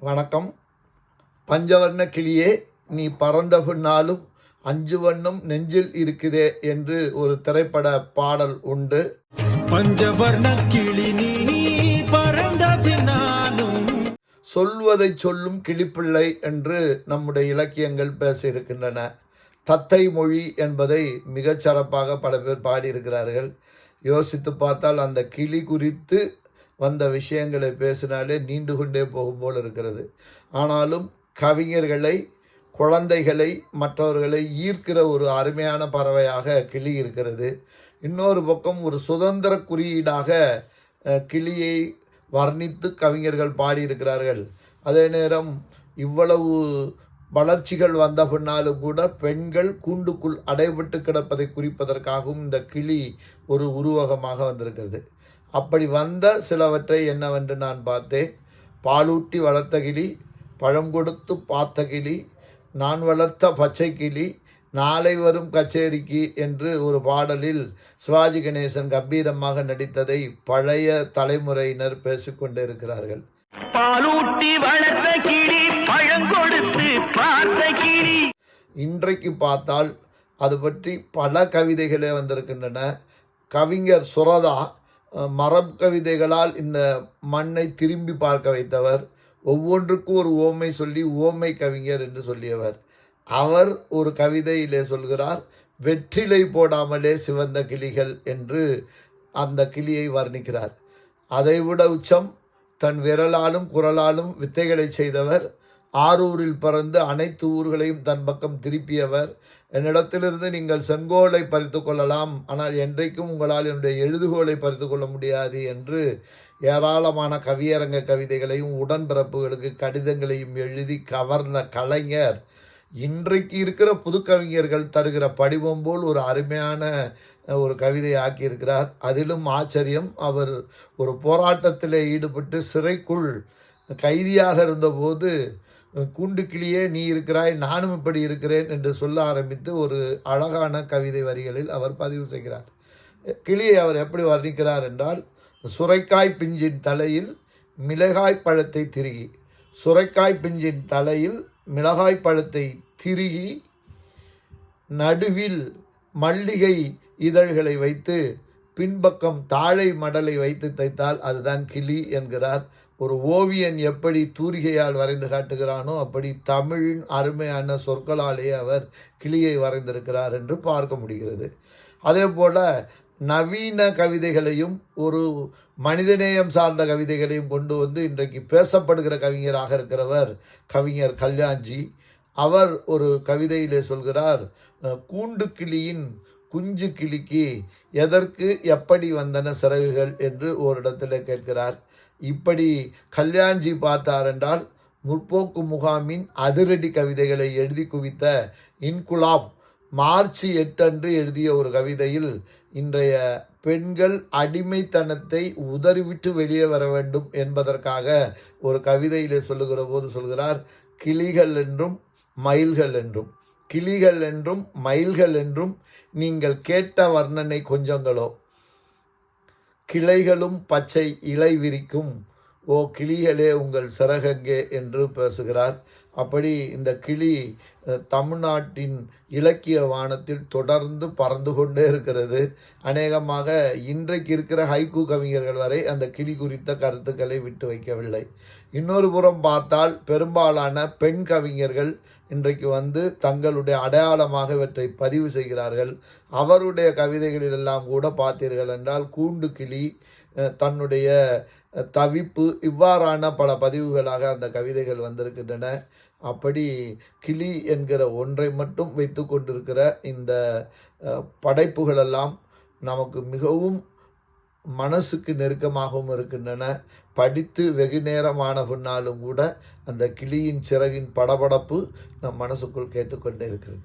வணக்கம். பஞ்சவர்ண கிளியே நீ பறந்த பின்னாலும் அஞ்சு வண்ணம் நெஞ்சில் இருக்குதே என்று ஒரு திரைப்பட பாடல் உண்டு. பஞ்சவர்ண கிளி நீ பறந்த பின்னாலும் சொல்வதை சொல்லும் கிளிப்பிள்ளை என்று நம்முடைய இலக்கியங்கள் பேசியிருக்கின்றன. தத்தை மொழி என்பதை மிகச் சிறப்பாக பல பேர் பாடியிருக்கிறார்கள். யோசித்து பார்த்தால் அந்த கிளி குறித்து வந்த விஷயங்களை பேசினாலே நீண்டு கொண்டே போகும் போல் இருக்கிறது. ஆனாலும் கவிஞர்களை குழந்தைகளை மற்றவர்களை ஈர்க்கிற ஒரு அருமையான பறவையாக கிளி இருக்கிறது. இன்னொரு பக்கம் ஒரு சுதந்திர குறியீடாக கிளியை வர்ணித்து கவிஞர்கள் பாடியிருக்கிறார்கள். அதே நேரம் இவ்வளவு வளர்ச்சிகள் வந்த பின்னாலும் கூட பெண்கள் கூண்டுக்குள் அடைபட்டு கிடப்பதை குறிப்பதற்காகவும் இந்த கிளி ஒரு உருவகமாக வந்திருக்கிறது. அப்படி வந்த சிலவற்றை என்னவென்று நான் பார்த்தேன். பாலூட்டி வளர்த்த கிளி பழம் கொடுத்து பார்த்த கிளி நான் வளர்த்த பச்சை கிளி நாளை வரும் கச்சேரிக்கு என்று ஒரு பாடலில் சிவாஜி கணேசன் கம்பீரமாக நடித்ததை பழைய தலைமுறையினர் பேசிக்கொண்டு இருக்கிறார்கள் பாலூட்டி வளர்த்த கிளி பழங்கொடுத்து பார்த்த கிளி. இன்றைக்கு பார்த்தால் அது பற்றி பல கவிதைகளே வந்திருக்கின்றன. கவிஞர் சுரதா மரப் கவிதைகளால் இந்த மண்ணை திரும்பி பார்க்க வைத்தவர். ஒவ்வொன்றுக்கும் ஒரு ஓமை சொல்லி ஓமை கவிஞர் என்று சொல்லியவர். அவர் ஒரு கவிதையிலே சொல்கிறார் வெற்றிலை போடாமலே சிவந்த கிளிகள் என்று அந்த கிளியை வர்ணிக்கிறார். அதைவிட உச்சம் தன் விரலாலும் குரலாலும் வித்தைகளை செய்தவர். ஆரூரில் பிறந்து அனைத்து ஊர்களையும் தன் பக்கம் திருப்பியவர். என்னிடத்திலிருந்து நீங்கள் செங்கோலை பறித்து கொள்ளலாம். ஆனால் என்றைக்கும் உங்களால் என்னுடைய எழுதுகோலை பறித்து கொள்ள முடியாது என்று ஏராளமான கவியரங்க கவிதைகளையும் உடன்பிறப்புகளுக்கு கடிதங்களையும் எழுதி கவர்ந்த கலைஞர் இன்றைக்கு இருக்கிற புது கவிஞர்கள் தருகிற படிவம் போல் ஒரு அருமையான ஒரு கவிதை ஆக்கியிருக்கிறார். அதிலும் ஆச்சரியம் அவர் ஒரு போராட்டத்தில் ஈடுபட்டு சிறைக்குள் கைதியாக இருந்தபோது கூண்டு கிளியே நீ இருக்கிறாய் நானும் இப்படி இருக்கிறேன் என்று சொல்ல ஆரம்பித்து ஒரு அழகான கவிதை வரிகளில் அவர் பதிவு செய்கிறார். கிளியை அவர் எப்படி வர்ணிக்கிறார் என்றால் சுரைக்காய் பிஞ்சின் தலையில் மிளகாய் பழத்தை திருகி சுரைக்காய் பிஞ்சின் தலையில் மிளகாய் பழத்தை திருகி நடுவில் மல்லிகை இதழ்களை வைத்து பின்பக்கம் தாழை மடலை வைத்து தைத்தால் அதுதான் கிளி என்கிறார் ஒரு ஓவியன் எப்படி தூரிகையால் வரைந்து காட்டுகிறானோ அப்படி தமிழின் அருமையான சொற்களாலே அவர் கிளியை வரைந்திருக்கிறார் என்று பார்க்க முடிகிறது. அதே போல் நவீன கவிதைகளையும் ஒரு மனிதநேயம் சார்ந்த கவிதைகளையும் கொண்டு வந்து இன்றைக்கு பேசப்படுகிற கவிஞராக இருக்கிறவர் கவிஞர் கல்யாண்ஜி. அவர் ஒரு கவிதையிலே சொல்கிறார் கூண்டு கிளியின் குஞ்சு கிளிக்கு எதற்கு எப்படி வந்தன சிறகுகள்? என்று ஓரிடத்தில் கேட்கிறார். இப்படி கல்யாண்ஜி பார்த்தார் என்றால் முற்போக்கு முகாமின் அதிரடி கவிதைகளை எழுதி குவித்த இன்குலாப் மார்ச் எட்டு அன்று எழுதிய ஒரு கவிதையில் இன்றைய பெண்கள் அடிமைத்தனத்தை உதறிவிட்டு வெளியே வர வேண்டும் என்பதற்காக ஒரு கவிதையிலே சொல்லுகிற போது சொல்கிறார் கிளிகள் என்றும் மயில்கள் என்றும் கிளிகள் என்றும் மயில்கள் என்றும் நீங்கள் கேட்ட வர்ணனை கொஞ்சங்களோ கிளைகளும் பச்சை இலை விரிக்கும். ஓ கிளிகளே உங்கள் சிறகங்கே என்று பேசுகிறார். அப்படி இந்த கிளி தமிழ்நாட்டின் இலக்கிய வானத்தில் தொடர்ந்து பறந்து கொண்டே இருக்கிறது. அநேகமாக இன்றைக்கு இருக்கிற ஹைக்கூ கவிஞர்கள் வரை அந்த கிளி குறித்த கருத்துக்களை விட்டு வைக்கவில்லை. இன்னொரு புறம் பார்த்தால் பெரும்பாலான பெண் கவிஞர்கள் இன்றைக்கு வந்து தங்களுடைய அடையாளமாக இவற்றை பதிவு செய்கிறார்கள். அவருடைய கவிதைகளிலெல்லாம் கூட பார்த்தீர்கள் என்றால் கூண்டு கிளி தன்னுடைய தவிப்பு இவ்வாறான பல பதிவுகளாக அந்த கவிதைகள் வந்திருக்கின்றன. அப்படி கிளி என்கிற ஒன்றை மட்டும் வைத்து கொண்டிருக்கிற இந்த படைப்புகளெல்லாம் நமக்கு மிகவும் மனசுக்கு நெருக்கமாகவும் இருக்கின்றன. படித்து வெகு நேரமான பின்னாலும் கூட அந்த கிளியின் சிறகின் படபடப்பு நம் மனசுக்குள் கேட்டுக்கொண்டே இருக்கிறது.